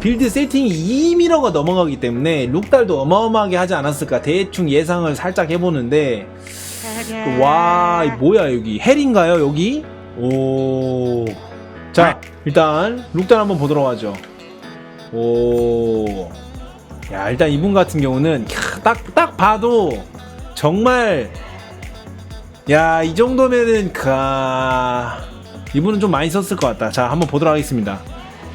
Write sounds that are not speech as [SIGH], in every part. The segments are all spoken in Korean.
빌드 세팅이 2미러가 넘어가기 때문에 룩달도 어마어마하게 하지 않았을까 대충 예상을 살짝 해보는데 와, 이 뭐야 여기 헬인가요 여기? 오, 자 일단 룩달 한번 보도록 하죠. 오, 야 일단 이분 같은 경우는 딱딱 봐도 정말 야 이 정도면은 가 이분은 좀 많이 썼을 것 같다. 자 한번 보도록 하겠습니다.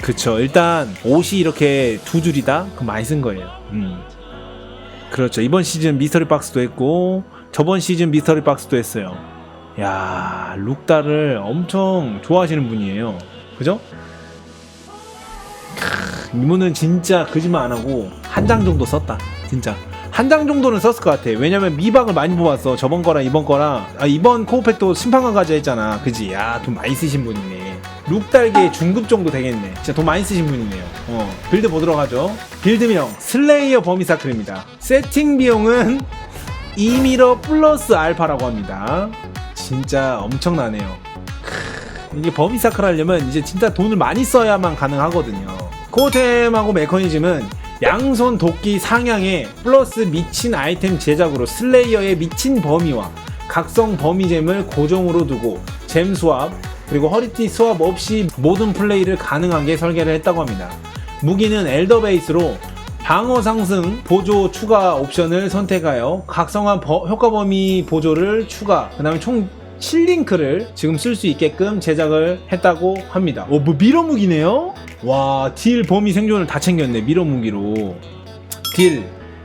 그쵸 일단 옷이 이렇게 두 줄이다? 그럼 많이 쓴 거예요. 음. 그렇죠. 이번 시즌 미스터리 박스도 했고 저번 시즌 미스터리 박스도 했어요. 야, 룩다를 엄청 좋아하시는 분이에요. 그죠? 크, 이분은 진짜 거짓말 안 하고 한 장 정도 썼다. 진짜. 한 장 정도는 썼을 것 같아. 왜냐면 미박을 많이 뽑았어. 저번 거랑 이번 거랑. 아, 이번 코어팩도 심판관 가자 했잖아. 그지? 야, 돈 많이 쓰신 분이네. 룩달계 중급 정도 되겠네. 진짜 돈 많이 쓰신 분이네요. 어, 빌드 보도록 하죠. 빌드명, 슬레이어 버미사클입니다. 세팅 비용은 2미러 플러스 알파라고 합니다. 진짜 엄청나네요. 크, 이게 버미사클 하려면 이제 진짜 돈을 많이 써야만 가능하거든요. 코어템하고 메커니즘은 양손 도끼 상향에 플러스 미친 아이템 제작으로 슬레이어의 미친 범위와 각성 범위잼을 고정으로 두고 잼 수합 그리고 허리티 수합 없이 모든 플레이를 가능하게 설계를 했다고 합니다. 무기는 엘더 베이스로 방어 상승 보조 추가 옵션을 선택하여 각성한 버- 효과 범위 보조를 추가 그 다음에 총 7링크를 지금 쓸 수 있게끔 제작을 했다고 합니다 오, 뭐 미러 무기네요? 와, 딜 범위 생존을 다 챙겼네 미러 무기로 딜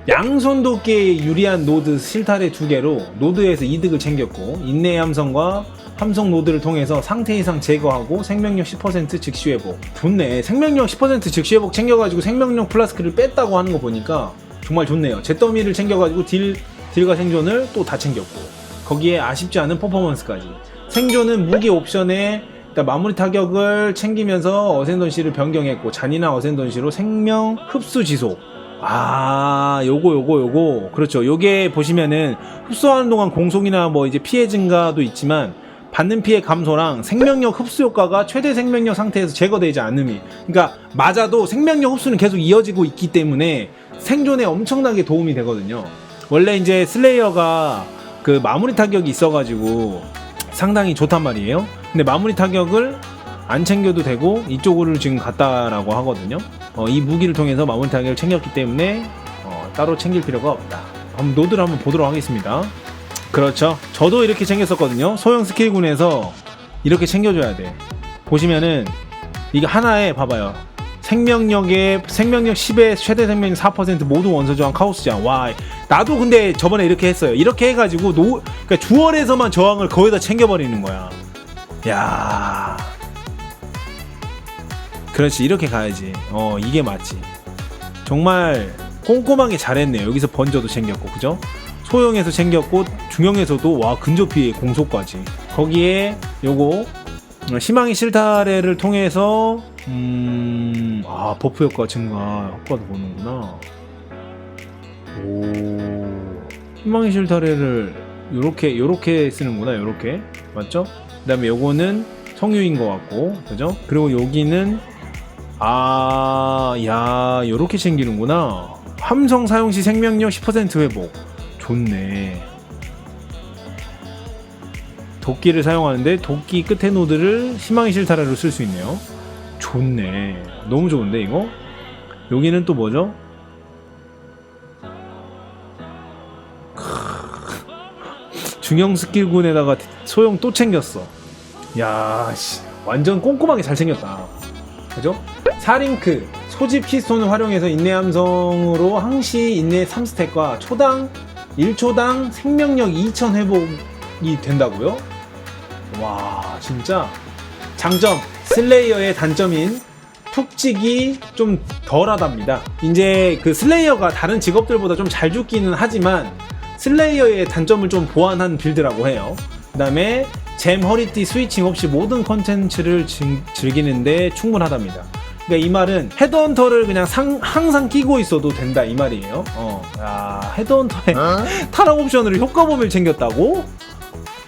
양손 도끼에 유리한 노드 실타래 두 개로 노드에서 이득을 챙겼고 인내 함성과 함성 노드를 통해서 상태 이상 제거하고 생명력 10% 즉시 회복. 좋네. 생명력 10% 즉시 회복 챙겨가지고 생명력 플라스크를 뺐다고 하는 거 보니까 정말 좋네요. 잿더미를 챙겨가지고 딜, 딜과 생존을 또 다 챙겼고. 거기에 아쉽지 않은 퍼포먼스까지. 생존은 무기 옵션에 일단 마무리 타격을 챙기면서 어센던시를 변경했고 잔인한 어센던시로 생명 흡수 지속. 아, 요거, 요거, 요거. 그렇죠. 요게 보시면은 흡수하는 동안 공속이나 뭐 이제 피해 증가도 있지만 받는 피해 감소랑 생명력 흡수 효과가 최대 생명력 상태에서 제거되지 않음이. 그러니까 맞아도 생명력 흡수는 계속 이어지고 있기 때문에 생존에 엄청나게 도움이 되거든요. 원래 이제 슬레이어가 그 마무리 타격이 있어가지고 상당히 좋단 말이에요. 근데 마무리 타격을 안 챙겨도 되고 이쪽으로 지금 갔다라고 하거든요. 어, 이 무기를 통해서 마무리 타격을 챙겼기 때문에 어, 따로 챙길 필요가 없다. 한번 노드를 한번 보도록 하겠습니다. 그렇죠. 저도 이렇게 챙겼었거든요. 소형 스킬군에서 이렇게 챙겨줘야 돼. 보시면은 이게 하나에 봐봐요. 생명력에 생명력 10에 최대 생명력 4% 모두 원소 저항 카오스 저항. 와, 나도 근데 저번에 이렇게 했어요. 이렇게 해가지고 노, 그러니까 주얼에서만 저항을 거의 다 챙겨버리는 거야. 야, 그렇지 이렇게 가야지. 어, 이게 맞지. 정말 꼼꼼하게 잘했네요. 여기서 번저도 챙겼고, 그죠? 소형에서 챙겼고 중형에서도 와 근접 피해 공소까지. 거기에 요거 어, 희망의 실타래를 통해서 음, 아 버프 효과 증가 효과도 보는구나. 오, 희망의 실타래를 요렇게 요렇게 쓰는구나. 요렇게 맞죠? 그 다음에 요거는 성유인 것 같고, 그죠? 그리고 여기는 아, 야, 요렇게 챙기는구나. 함성 사용 시 생명력 10% 회복. 좋네. 도끼를 사용하는데 도끼 끝에 노드를 희망의 실타래로 쓸 수 있네요. 좋네. 너무 좋은데 이거? 여기는 또 뭐죠? 중형 스킬군에다가 소형 또 챙겼어. 야, 씨, 완전 꼼꼼하게 잘 챙겼다. 그죠? 4링크 소집 키스톤을 활용해서 인내 함성으로 항시 인내 3스택과 초당 1초당 생명력 2000 회복이 된다고요? 와 진짜 장점 슬레이어의 단점인 툭찍이 좀 덜하답니다. 이제 그 슬레이어가 다른 직업들보다 좀 잘 죽기는 하지만 슬레이어의 단점을 좀 보완한 빌드라고 해요. 그 다음에 잼 허리띠 스위칭 없이 모든 컨텐츠를 즐- 즐기는데 충분하답니다. 그러니까 이 말은 헤드헌터를 그냥 상- 항상 끼고 있어도 된다 이 말이에요. 어, 야, 헤드헌터에 타락 [LAUGHS] 옵션으로 효과 범위를 챙겼다고?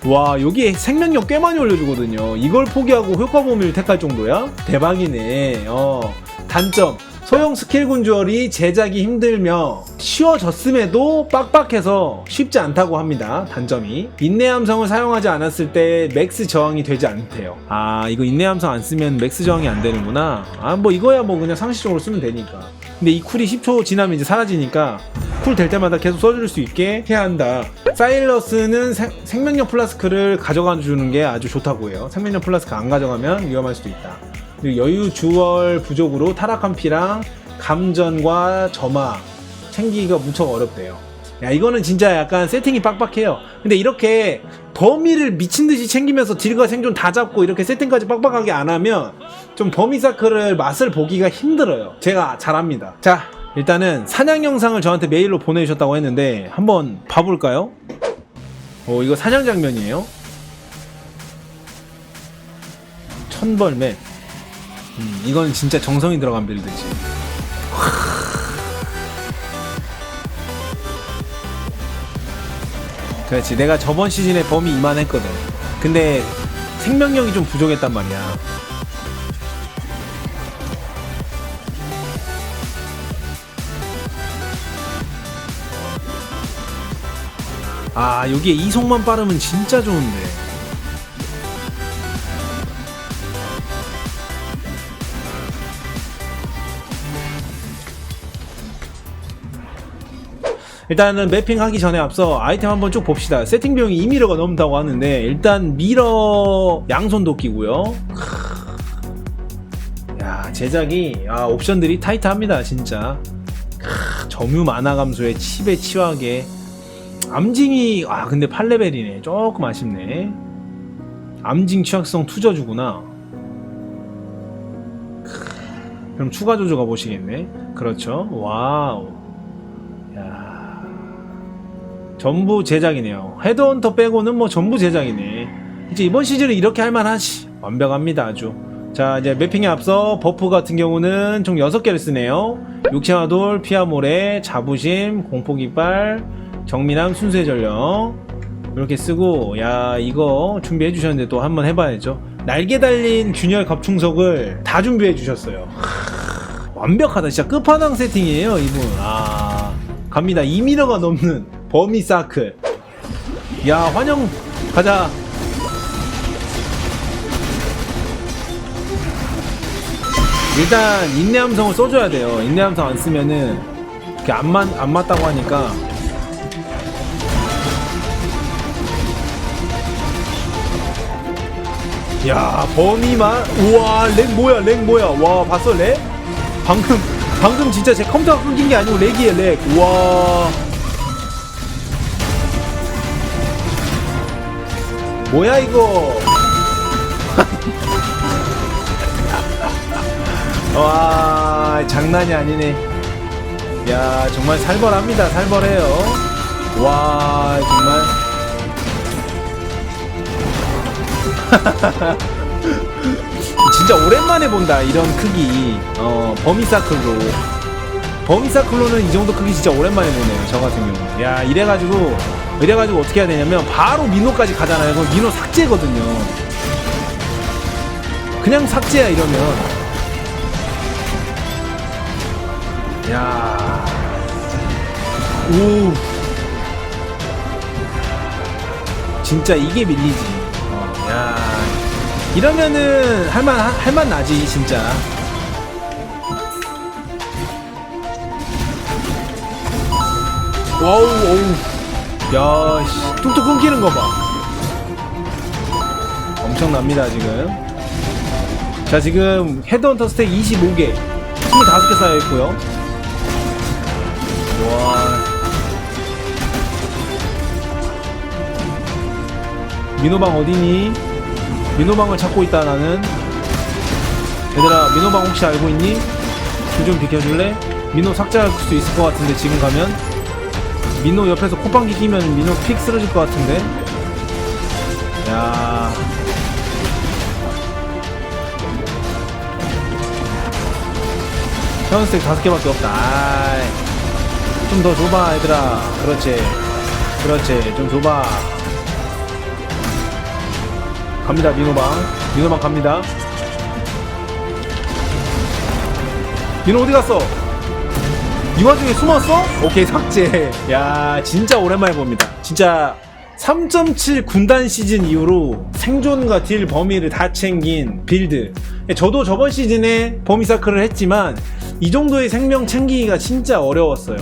와, 여기 생명력 꽤 많이 올려주거든요. 이걸 포기하고 효과 범위를 택할 정도야? 대박이네. 어, 단점. 소형 스킬 군주얼이 제작이 힘들며 쉬워졌음에도 빡빡해서 쉽지 않다고 합니다. 단점이 인내 함성을 사용하지 않았을 때 맥스 저항이 되지 않대요. 아 이거 인내 함성 안 쓰면 맥스 저항이 안 되는구나. 아 뭐 이거야 뭐 그냥 상식적으로 쓰면 되니까. 근데 이 쿨이 10초 지나면 이제 사라지니까 쿨 될 때마다 계속 써줄 수 있게 해야 한다. 사일러스는 생- 생명력 플라스크를 가져가 주는 게 아주 좋다고 해요. 생명력 플라스크 안 가져가면 위험할 수도 있다. 여유 주얼 부족으로 타락한 피랑 감전과 점화 챙기기가 무척 어렵대요. 야 이거는 진짜 약간 세팅이 빡빡해요. 근데 이렇게 범위를 미친 듯이 챙기면서 딜과 생존 다 잡고 이렇게 세팅까지 빡빡하게 안 하면 좀 범위 사크를 맛을 보기가 힘들어요. 제가 잘합니다. 자 일단은 사냥 영상을 저한테 메일로 보내주셨다고 했는데 한번 봐볼까요? 오 이거 사냥 장면이에요. 천벌맨. 음, 이건 진짜 정성이 들어간 빌드지. 그렇지. 내가 저번 시즌에 범위 이만했거든. 근데 생명력이 좀 부족했단 말이야. 아, 여기에 이속만 빠르면 진짜 좋은데. 일단은 매핑하기 전에 앞서 아이템 한번 쭉 봅시다. 세팅 비용이 2미러가 넘다고 하는데 일단 미러 양손 도끼고요. 크. 야 제작이 아 옵션들이 타이트합니다 진짜. 크, 점유 만화 감소에 칩에 치하게 암징이 아 근데 8레벨이네 조금 아쉽네. 암징 취약성 투저주구나. 크, 그럼 추가 조조가 보시겠네. 그렇죠. 와우. 야. 전부 제작이네요. 헤드헌터 빼고는 뭐 전부 제작이네. 이제 이번 시즌은 이렇게 할만하지. 완벽합니다, 아주. 자, 이제 매핑에 앞서 버프 같은 경우는 총 6개를 쓰네요. 육체화돌, 피아모레, 자부심, 공포깃발, 정밀함, 순수의 전령. 이렇게 쓰고, 야, 이거 준비해 주셨는데 또 한번 해봐야죠. 날개 달린 균열 갑충석을 다 준비해 주셨어요. 완벽하다. 진짜 끝판왕 세팅이에요, 이분. 아, 갑니다. 2미러가 넘는 사클. 야, 환영, 가자. 일단, 인내 함성을 써줘야 돼요. 인내 함성 안 쓰면은, 이렇게 안, 맞, 안 맞다고 하니까. 야, 범위만, 우와, 렉 뭐야, 렉 뭐야. 와, 봤어, 렉? 방금 방금 진짜 제 컴퓨터가 끊긴 게 아니고 렉이에요 렉 우와 뭐야 이거? [LAUGHS] 와 장난이 아니네. 야 정말 살벌합니다. 살벌해요. 와 정말. [LAUGHS] 진짜 오랜만에 본다 이런 크기. 어 범위사클로. 범위사클로는 이 정도 크기 진짜 오랜만에 보네요 저 같은 경우. 야 이래가지고 이래가지고 어떻게 해야 되냐면 바로 민호까지 가잖아요 그럼 민호 삭제거든요 그냥 삭제야 이러면 야 오. 진짜 이게 밀리지 어, 야 이러면은 할만 할만 나지 진짜. 와우 와우. 야 씨, 뚝뚝 끊기는 거 봐. 엄청납니다 지금. 자 지금 헤드헌터 스택 25개, 25개 쌓여 있고요. 와. 민호방 어디니? 민호방을 찾고 있다 나는 얘들아 민호방 혹시 알고 있니? 길좀 비켜줄래? 민호 삭제할 수 있을 것 같은데 지금 가면 민호 옆에서 콧방귀 끼면 민호 픽 쓰러질 것 같은데. 야. 현스택 다섯 개밖에 없다. 좀 더 줘봐 얘들아. 그렇지. 그렇지. 좀 줘봐. 갑니다 민호방. 민호방 갑니다. 얘는 어디 갔어? 이 와중에 숨었어? 오케이 삭제. 야 진짜 오랜만에 봅니다. 진짜 3.7 군단 시즌 이후로 생존과 딜 범위를 다 챙긴 빌드. 저도 저번 시즌에 범위사크를 했지만 이 정도의 생명 챙기기가 진짜 어려웠어요.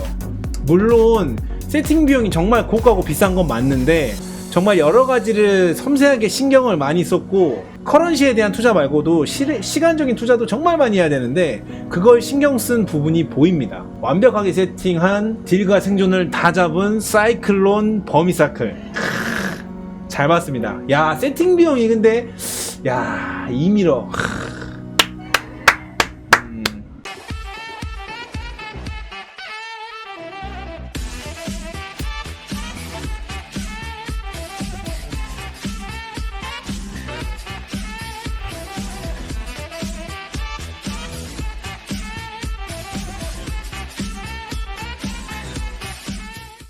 물론 세팅 비용이 정말 고가고 비싼 건 맞는데 정말 여러 가지를 섬세하게 신경을 많이 썼고 커런시에 대한 투자 말고도 시, 시간적인 투자도 정말 많이 해야 되는데 그걸 신경 쓴 부분이 보입니다. 완벽하게 세팅한 딜과 생존을 다 잡은 사이클론 버미사클 잘 봤습니다. 야 세팅 비용이 근데 야 이미러